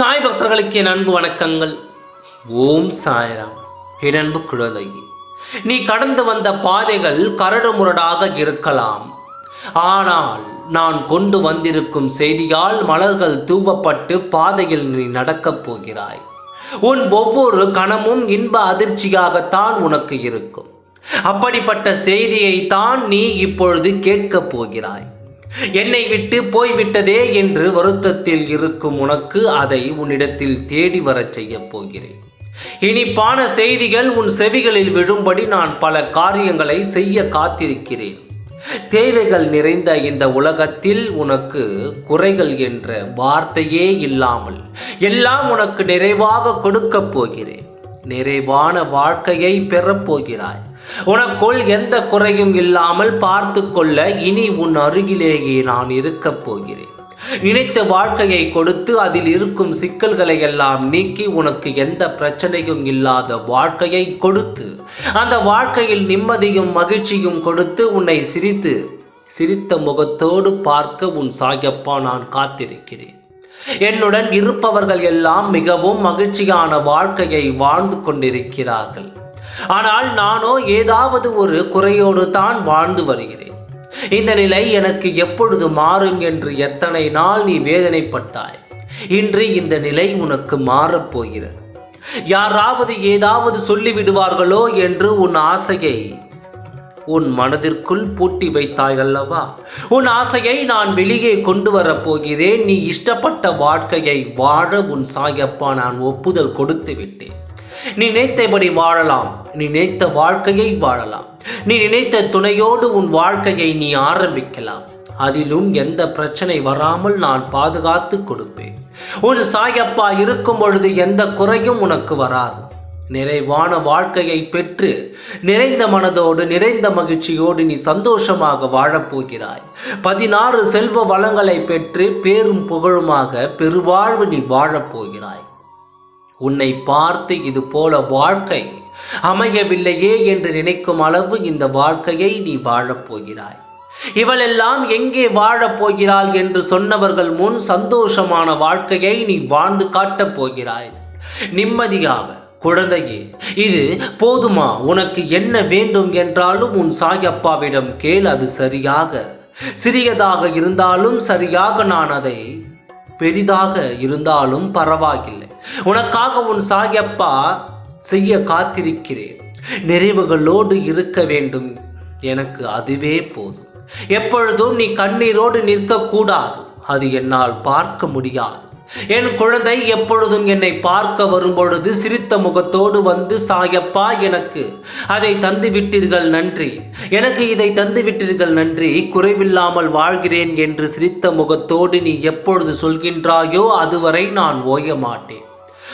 நண்பர்களுக்கு என் அன்பு வணக்கங்கள். ஓம் சாய்ராம். என் அன்பு நீ கடந்து வந்த பாதைகள் கரடு முரடாக இருக்கலாம். ஆனால் நான் கொண்டு வந்திருக்கும் செய்தியால் மலர்கள் தூவப்பட்டு பாதையில் நீ நடக்கப் போகிறாய். உன் ஒவ்வொரு கணமும் இன்ப அதிர்ச்சியாகத்தான் உனக்கு இருக்கும். அப்படிப்பட்ட செய்தியை தான் நீ இப்பொழுது கேட்கப் போகிறாய். என்னை விட்டு போய்விட்டதே என்று வருத்தத்தில் இருக்கும் உனக்கு அதை உன்னிடத்தில் தேடி வரச் செய்யப் போகிறேன். இனிப்பான செய்திகள் உன் செவிகளில் விழும்படி நான் பல காரியங்களை செய்ய காத்திருக்கிறேன். தேவைகள் நிறைந்த இந்த உலகத்தில் உனக்கு குறைகள் என்ற வார்த்தையே இல்லாமல் எல்லாம் உனக்கு நிறைவாக கொடுக்கப் போகிறேன். நிறைவான வாழ்க்கையை பெறப் போகிறாய். உனக்குள் எந்த குறையும் இல்லாமல் பார்த்து கொள்ள இனி உன் அருகிலேயே நான் இருக்கப் போகிறேன். நினைத்த வாழ்க்கையை கொடுத்து அதில் இருக்கும் சிக்கல்களை எல்லாம் நீக்கி உனக்கு எந்த பிரச்சனையும் இல்லாத வாழ்க்கையை கொடுத்து அந்த வாழ்க்கையில் நிம்மதியும் மகிழ்ச்சியும் கொடுத்து உன்னை சிரித்து சிரித்த முகத்தோடு பார்க்க உன் சாயப்பா நான் காத்திருக்கிறேன். என்னுடன் இருப்பவர்கள் எல்லாம் மிகவும் மகிழ்ச்சியான வாழ்க்கையை வாழ்ந்து கொண்டிருக்கிறார்கள். ஆனால் நானோ ஏதாவது ஒரு குறையோடு தான் வாழ்ந்து வருகிறேன். இந்த நிலை எனக்கு எப்பொழுது மாறும் என்று எத்தனை நாள் நீ வேதனைப்பட்டாய்? இன்று இந்த நிலை உனக்கு மாறப் போகிறது. யாராவது ஏதாவது சொல்லிவிடுவார்களோ என்று உன் ஆசையை உன் மனதிற்குள் பூட்டி வைத்தாய் அல்லவா? உன் ஆசையை நான் வெளியே கொண்டு வரப் போகிறேன். நீ இஷ்டப்பட்ட வாழ்க்கையை வாழ உன் சாயப்பா நான் ஒப்புதல் கொடுத்து விட்டேன். நீ நினைத்தபடி வாழலாம். நீ நினைத்த வாழ்க்கையை வாழலாம். நீ நினைத்த துணையோடு உன் வாழ்க்கையை நீ ஆரம்பிக்கலாம். அதிலும் எந்த பிரச்சனை வராமல் நான் பாதுகாத்து கொடுப்பேன். உன் சாயப்பா இருக்கும் பொழுது எந்த குறையும் உனக்கு வராது. நிறைவான வாழ்க்கையை பெற்று நிறைந்த மனதோடு நிறைந்த மகிழ்ச்சியோடு நீ சந்தோஷமாக வாழப்போகிறாய். பதினாறு செல்வ வளங்களை பெற்று பேரும் புகழுமாக பெருவாழ்வு நீ வாழப்போகிறாய். உன்னை பார்த்து இது போல வாழ்க்கை அமையவில்லையே என்று நினைக்கும் அளவு இந்த வாழ்க்கையை நீ வாழப்போகிறாய் இவளெல்லாம் எங்கே வாழப் போகிறாள் என்று சொன்னவர்கள் முன் சந்தோஷமான வாழ்க்கையை நீ வாழ்ந்து காட்டப் போகிறாய். நிம்மதியாக குழந்தையே இது போதுமா? உனக்கு என்ன வேண்டும் என்றாலும் உன் சாயப்பாவிடம் கேள் அது சரியாக. சிறியதாக இருந்தாலும் சரியாக நான் அதை பெரிதாக இருந்தாலும் பரவாயில்லை. உனக்காக உன் சாயப்பா செய்ய காத்திருக்கிறேன். நிறைவுகளோடு இருக்க வேண்டும். எனக்கு அதுவே போதும். எப்பொழுதும் நீ கண்ணீரோடு நிற்கக்கூடாது. அது என்னால் பார்க்க முடியாது. என் குழந்தை எப்பொழுதும் என்னை பார்க்க வரும்பொழுது சிரித்த முகத்தோடு வந்து சாயப்பா எனக்கு அதை தந்து விட்டீர்கள் நன்றி. எனக்கு இதை தந்து விட்டீர்கள் நன்றி. குறைவில்லாமல் வாழ்கிறேன் என்று சிரித்த முகத்தோடு நீ எப்பொழுது சொல்கின்றாயோ அதுவரை நான் ஓய மாட்டேன்.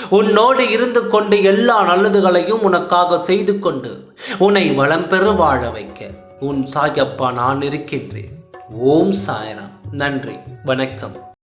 உன்னோடு இருந்து கொண்டு எல்லா நல்லதுகளையும் உனக்காக செய்து கொண்டு உன்னை வளம் பெற வாழ வைக்க. உன் சாயப்பா நான் இருக்கின்றேன். ஓம் சாயராம். நன்றி. வணக்கம்.